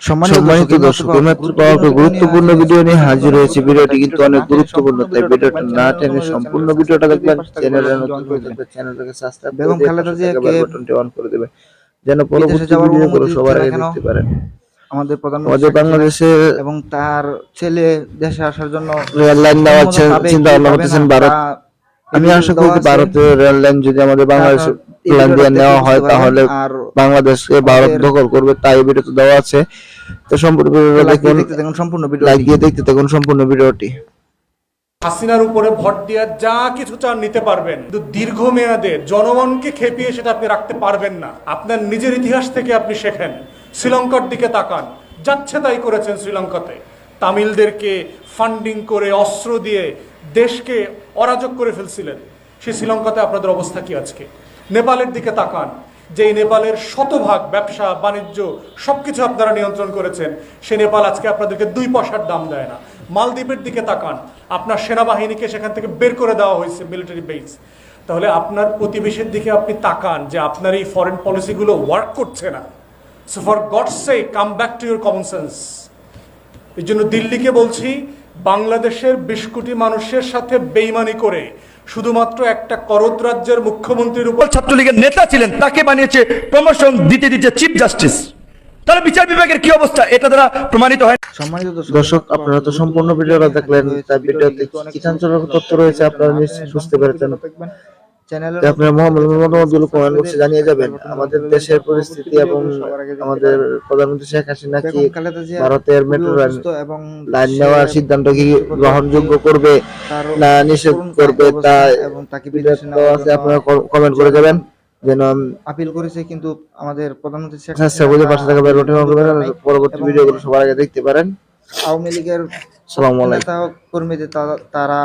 সম্মানিত দর্শক পাওয়া একটা গুরুত্বপূর্ণ ভিডিও নিয়ে হাজির হয়েছে ভিডিওটি কিন্তু অনেক গুরুত্বপূর্ণ তাই ভিডিওটা না টেনে সম্পূর্ণ ভিডিওটা দেখবেন চ্যানেলে নতুন থাকলে চ্যানেলটাকে সাবস্ক্রাইব বেগম খালেদা থাকা বাটনটি অন করে দেবেন যেন পরবর্তী ভিডিওগুলো সবার আগে দেখতে পারেন। আমাদের প্রধানমন্ত্রী বাংলাদেশে এবং তার ছেলে দেশে আসার জন্য রেল লাইন চে- চিন্তা ভাবনা করতেছেন ভারত। আমি আশা করি। ভারতের রেল লাইন যদি আমাদের বাংলাদেশে লাইন দিয়ে নেওয়া হয় তাহলে বাংলাদেশকে ভারত দখল করবে তাই ভিডিওতে দেওয়া আছে। তো সম্পূর্ণ ভিডিওটা দেখুন সম্পূর্ণ ভিডিও লাইক দিয়ে দেখতে থাকুন সম্পূর্ণ ভিডিওটি হাসিনার উপরে ভোট দিয়ে যা কিছু চান নিতে পারবেন। কিন্তু দীর্ঘমেয়াদে জনগণকে খেপিয়ে সেটা আপনি রাখতে পারবেন না। আপনার নিজের ইতিহাস থেকে আপনি শেখেন। শ্রীলঙ্কার দিকে তাকান। যাচ্ছে তাই করেছেন শ্রীলঙ্কাতে। তামিলদেরকে ফান্ডিং করে অস্ত্র দিয়ে দেশকে অরাজক করে ফেলছিলেন। সেই শ্রীলঙ্কাতে আপনাদের অবস্থা কি আজকে? নেপালের দিকে তাকান। যেই নেপালের শতভাগ ব্যবসা, বাণিজ্য সবকিছু আপনারা নিয়ন্ত্রণ করেছেন, সে নেপাল আজকে আপনাদেরকে দুই পয়সার দাম দেয় না। মালদ্বীপের দিকে তাকান। আপনার সেনাবাহিনীকে সেখান থেকে বের করে দেওয়া হয়েছে মিলিটারি বেস তাহলে আপনার প্রতিবেশীর দিকে আপনি তাকান যে আপনার এই ফরেন পলিসিগুলো ওয়ার্ক করছে না। So for God's sake come back to your common sense এই জন্য দিল্লিকে বলছি, বাংলাদেশের বিশ কোটি মানুষের সাথে বেইমানি করে শুধুমাত্র একটা করদ রাজ্যের মুখ্যমন্ত্রীর উপর ছাত্রলীগের নেতা ছিলেন তাকে বানিয়েছে প্রমোশন দিতে দিতে চিফ জাস্টিস তাহলে বিচার বিভাগের কি অবস্থা? এটা দ্বারা প্রমাণিত হয় সম্মানিত দর্শক আপনারা তো সম্পূর্ণ ভিডিওটা দেখলেন তার ভিডিওতে কি চাঞ্চল্যকর তথ্য রয়েছে আপনারা নিশ্চয়ই বুঝতে পেরেছেন। আপনারা মতামতগুলো কমেন্ট বক্সে জানিয়ে যাবেন আমাদের দেশের পরিস্থিতি এবং আমাদের প্রধানমন্ত্রী শেখ হাসিনা কি ভারতের মেট্রো এবং লাইন নেওয়ার সিদ্ধান্ত কি গ্রহণযোগ্য করবে না নিষেধ করবে তা এবং তাকে বিদেশে আছে আপনারা কমেন্ট করে যাবেন। যেন আপিল করেছে কিন্তু আমাদের প্রধানমন্ত্রী শেখ চেষ্টা বুঝে পাশে থাকা বেল বাটন পরবর্তী ভিডিওগুলো সবার আগে দেখতে পারেন। আওয়ামী লীগের সালামু আলাইকুম। কর্মীদের তারা